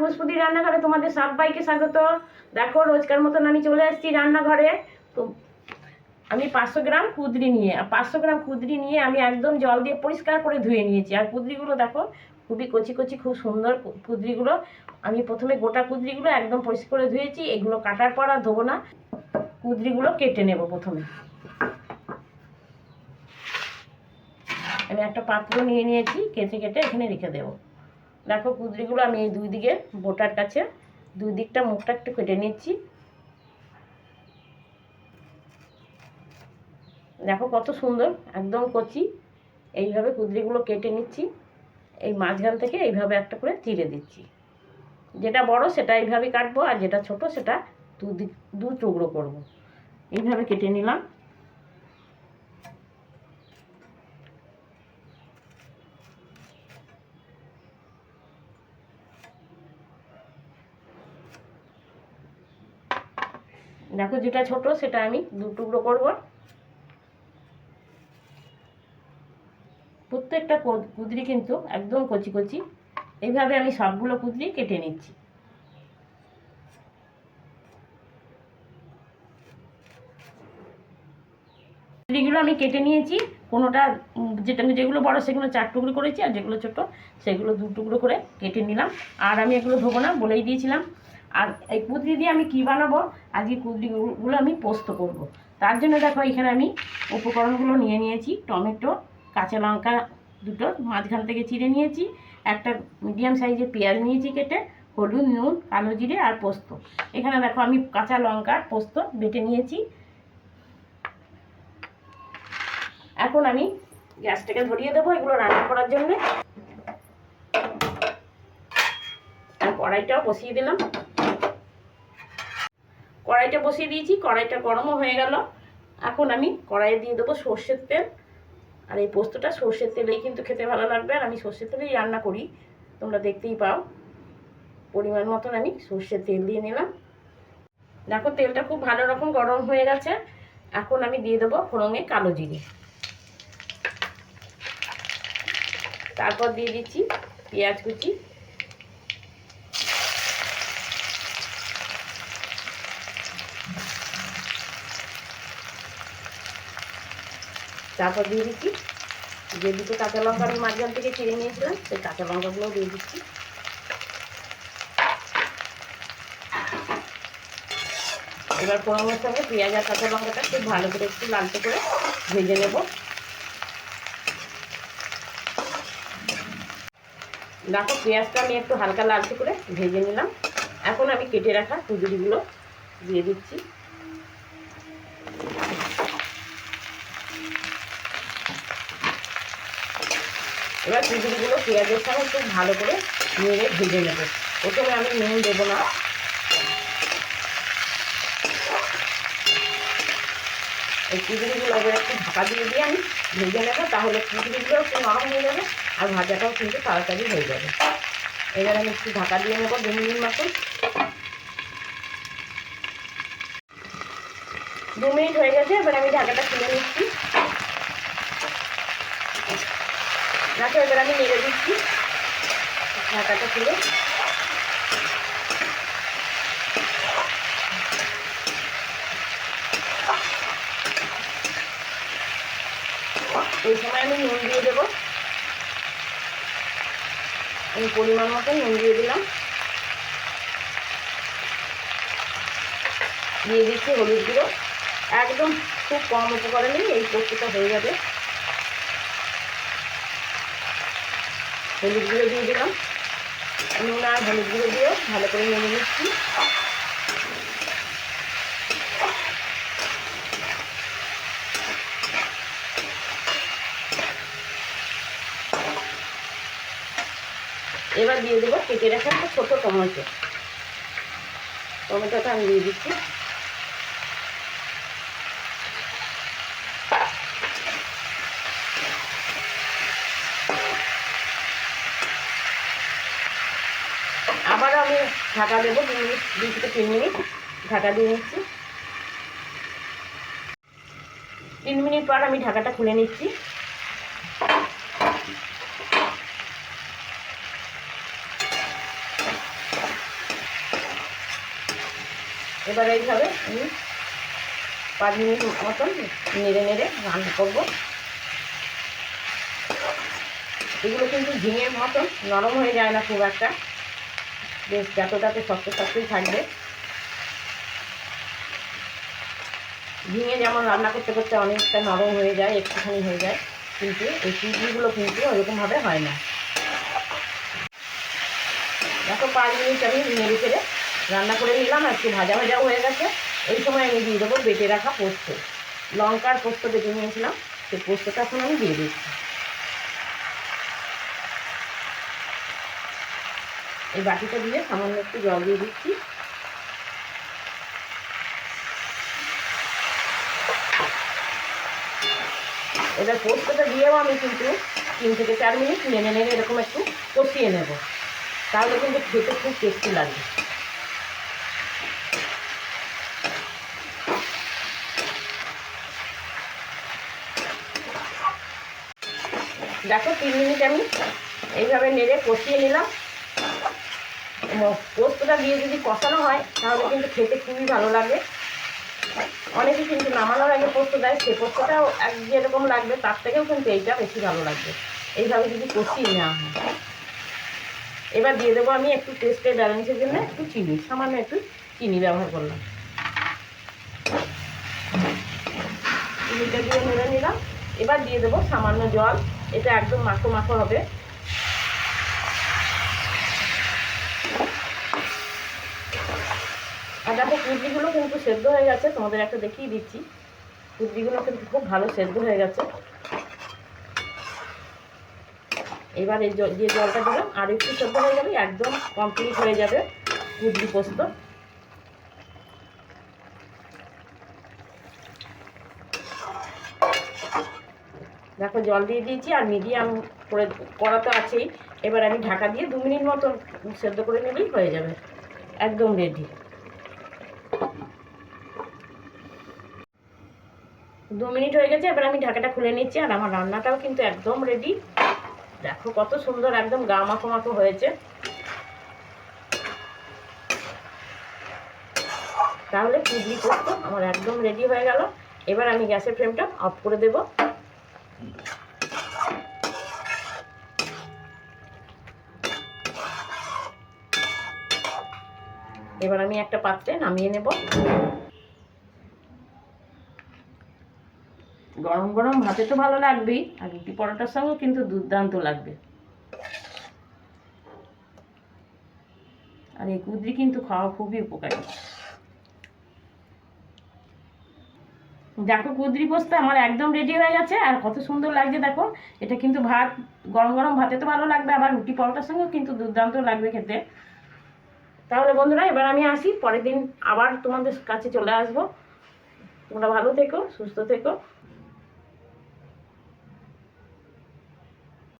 ভোজপুরি রান্নাঘরে তোমাদের সবাইকে স্বাগত। দেখো, রোজকার মতন আমি চলে এসেছি রান্নাঘরে। তো আমি পাঁচশো গ্রাম কুদরি নিয়ে পাঁচশো গ্রাম কুদরি নিয়ে আমি একদম জল দিয়ে পরিষ্কার করে ধুয়ে নিয়েছি। আর কুদরিগুলো দেখো, খুবই কচি কচি, খুব সুন্দর কুদরিগুলো। আমি প্রথমে গোটা কুদরিগুলো একদম পরিষ্কার করে ধুয়েছি, এগুলো কাটার পর আর ধোবো না। কুদরিগুলো কেটে নেব প্রথমে। আমি একটা পাত্র নিয়ে নিয়েছি, কেটে কেটে এখানে রেখে দেবো। দেখো কুদরিগুলো আমি এই দুই দিকে, বোটার কাছে। দুই দিকটা মুখটা একটু কেটে নিচ্ছি। দেখো কত সুন্দর, একদম কচি। এইভাবে কুদরিগুলো কেটে নিচ্ছি। এই মাঝখান থেকে এইভাবে একটা করে চিড়ে দিচ্ছি। যেটা বড় সেটা এইভাবে কাটবো, আর যেটা ছোট সেটা দু দু টুকরো করব। এইভাবে কেটে নিলাম। দেখো যেটা ছোট সেটা আমি দু টুকরো করব। প্রত্যেকটা কুদরি কিন্তু একদম কচি কচি। এইভাবে আমি সবগুলো কুদরি কেটে নিচ্ছি। কুদরিগুলো আমি কেটে নিয়েছি। কোনোটা যেটা, যেগুলো বড় সেগুলো চার টুকরো করেছি আর যেগুলো ছোট সেগুলো দু টুকরো করে কেটে নিলাম। আর আমি এগুলো ধোবো না বলেই দিয়েছিলাম। আর এই কুদরি দিয়ে আমি কী বানাবো? আজকে কুদরিগুলো আমি পোস্ত করব। তার জন্য দেখো, এখানে আমি উপকরণগুলো নিয়ে নিয়েছি। টমেটো, কাঁচা লঙ্কা দুটো, মাঝখান থেকে চিড়ে নিয়েছি। একটা মিডিয়াম সাইজের পেঁয়াজ নিয়েছি কেটে, হলুদ, নুন, কালো জিরে আর পোস্ত। এখানে দেখো, আমি কাঁচা লঙ্কা পোস্ত বেটে নিয়েছি। এখন আমি গ্যাসটাকে ধরিয়ে দেবো এগুলো রান্না করার জন্যে। আর কড়াইটাও বসিয়ে দিলাম। কড়াইটা বসিয়ে দিয়েছি, কড়াইটা গরমও হয়ে গেল। এখন আমি কড়াইয়ে দিয়ে দেবো সর্ষের তেল। আর এই পোস্তটা সর্ষের তেলেই কিন্তু খেতে ভালো লাগবে। আর আমি সর্ষের তেলেই রান্না করি, তোমরা দেখতেই পাও। পরিমাণ মতন আমি সর্ষের তেল দিয়ে নিলাম। দেখো তেলটা খুব ভালো রকম গরম হয়ে গেছে। এখন আমি দিয়ে দেবো ফোড়ঙে কালো জিরে। তারপর দিয়ে দিচ্ছি পেঁয়াজ কুচি তারপর দিয়ে দিচ্ছি। যে দুটো কাঁচা লঙ্কা আমি মাঝখান থেকে ছিঁড়ে নিয়েছিলাম, সেই কাঁচা লঙ্কাগুলো দিয়ে দিচ্ছি। এবার ফোড়নের সঙ্গে পেঁয়াজ আর কাঁচা লঙ্কাটা খুব ভালো করে একটু লালচে করে ভেজে নেব। দেখো, পেঁয়াজটা আমি একটু হালকা লালচে করে ভেজে নিলাম। এখন আমি কেটে রাখা কুদুরিগুলো দিয়ে দিচ্ছি। এবার কুদুরিগুলো পেঁয়াজের সঙ্গে খুব ভালো করে নেড়ে ভেজে নেব। প্রথমে আমি নুন দেবো না। এই কুদুরিগুলো এবার একটু ঢাকা দিয়ে দিয়ে আমি ভেজে নেব, তাহলে কুদুরিগুলো একটু নরম হয়ে যাবে আর ভাজাটাও কিন্তু তাড়াতাড়ি হয়ে যাবে। এবার আমি একটু ঢাকা দিয়ে নেব দু মিনিট মতন। দু মিনিট হয়ে গেছে, এবার আমি ঢাকাটা খুলে নিচ্ছি। দেখো এবার আমি নেড়ে দিচ্ছি। ঢাকাটা খুলে। এই সময় আমি নুন দিয়ে দেবো। আমি পরিমাণ মতো নুন দিয়ে দিলাম। দিয়ে দিচ্ছি হলুদ গুঁড়ো। একদম খুব কম উপকরণেই এই পোস্তটা হয়ে যাবে। হলুদ গুঁড়ো দিয়ে দিলাম। নুন আর হলুদ গুঁড়ো দিয়েও ভালো করে নেড়ে নিচ্ছি। এবার দিয়ে দেবো কেটে রাখা একটা ছোটো টমেটো। টমেটোটা আমি দিয়ে দিচ্ছি। আবারও আমি ঢাকা দেবো দু মিনিট, দুই থেকে তিন মিনিট। ঢাকা দিয়ে নিচ্ছি। তিন মিনিট পর আমি ঢাকাটা খুলে নিচ্ছি। এবার এইভাবে আমি পাঁচ মিনিট মতন নেড়ে নেড়ে রান্না করব। এগুলো কিন্তু ঝিঙের মতন নরম হয়ে যায় না খুব একটা। বেশ, যতটাতে শক্ত শক্তই থাকবে। ঝিঙে যেমন রান্না করতে করতে অনেকটা নরম হয়ে যায়, একটুখানি হয়ে যায়, কিন্তু এই সুজিগুলো কিন্তু ওরকমভাবে হয় না। দেখো, পাঁচ মিনিট আমি নেড়ে ফেলে রান্না করে নিলাম একটু ভাজা ভাজাও হয়ে গেছে। এই সময় আমি দিয়ে দেবো বেটে রাখা পোস্ত। লঙ্কার পোস্ত বেটে নিয়েছিলাম, সেই পোস্তটা এখন আমি দিয়ে দিচ্ছি। এই বাটিটা দিয়ে সামান্য একটু জল দিয়ে দিচ্ছি। এবার পোস্তটা দিয়েও আমি কিন্তু তিন থেকে চার মিনিট নেড়ে নেড়ে এরকম একটু কষিয়ে নেব। তাহলে কিন্তু খেতে খুব টেস্টি লাগবে। দেখো, তিন মিনিট আমি এইভাবে নেড়ে কষিয়ে নিলাম। পোস্তটা দিয়ে যদি কষানো হয়, তাহলে কিন্তু খেতে খুবই ভালো লাগে। অনেকে কিন্তু নামানোর আগে পোস্ত দেয়, সে পোস্তটাও এক যেরকম লাগবে, তার থেকেও কিন্তু এইটা বেশি ভালো লাগবে। এইভাবে যদি কষিয়ে নেওয়া হয়। এবার দিয়ে দেবো আমি একটু টেস্টের ব্যালেন্সের জন্য একটু চিনি, সামান্য একটু চিনি ব্যবহার করলাম। চিনিটা দিয়ে নেড়ে নিলাম। এবার দিয়ে দেবো সামান্য জল, এটা একদম মাখো মাখো হবে। দেখো, কুদ্রিগুলো কিন্তু সেদ্ধ হয়ে গেছে, তোমাদের একটা দেখিয়ে দিচ্ছি। কুদ্রিগুলো কিন্তু খুব ভালো সেদ্ধ হয়ে গেছে। এবার এই যে জলটা দিলাম আর একটু সেদ্ধ হয়ে যাবে একদম কমপ্লিট হয়ে যাবে কুদ্রি পোস্ত। দেখো, জল দিয়ে দিয়েছি, আর মিডিয়াম করে, করা তো আছেই। এবার আমি ঢাকা দিয়ে দু মিনিট মতন সেদ্ধ করে নিলেই হয়ে যাবে। একদম রেডি দু মিনিট হয়ে গেছে, এবার আমি ঢাকাটা খুলে নিচ্ছি আর আমার রান্নাটাও কিন্তু একদম রেডি দেখো কত সুন্দর একদম গা মাখো মাখো হয়েছে। তাহলে পুজলি পোস্ত আমার একদম রেডি হয়ে গেল। এবার আমি গ্যাসের ফ্লেমটা অফ করে দেব। এবার আমি একটা পাত্রে নামিয়ে নেব। গরম গরম ভাতে তো ভালো লাগবেই, আর রুটি পরোটার সঙ্গেও কিন্তু দুর্দান্ত লাগবে। আর এই কুদরি কিন্তু খাওয়া খুবই উপকারী। দেখো কুদরি পোস্ত আমার একদম রেডি হয়ে গেছে, আর কত সুন্দর লাগছে দেখো। এটা কিন্তু ভাত, গরম গরম ভাতে তো ভালো লাগবে, আবার রুটি পরোটার সঙ্গেও কিন্তু দুর্দান্ত লাগবে খেতে। তাহলে বন্ধুরা, এবার আমি আসি, পরের দিন আবার তোমাদের কাছে চলে আসব। তোমরা ভালো থেকো, সুস্থ থেকো।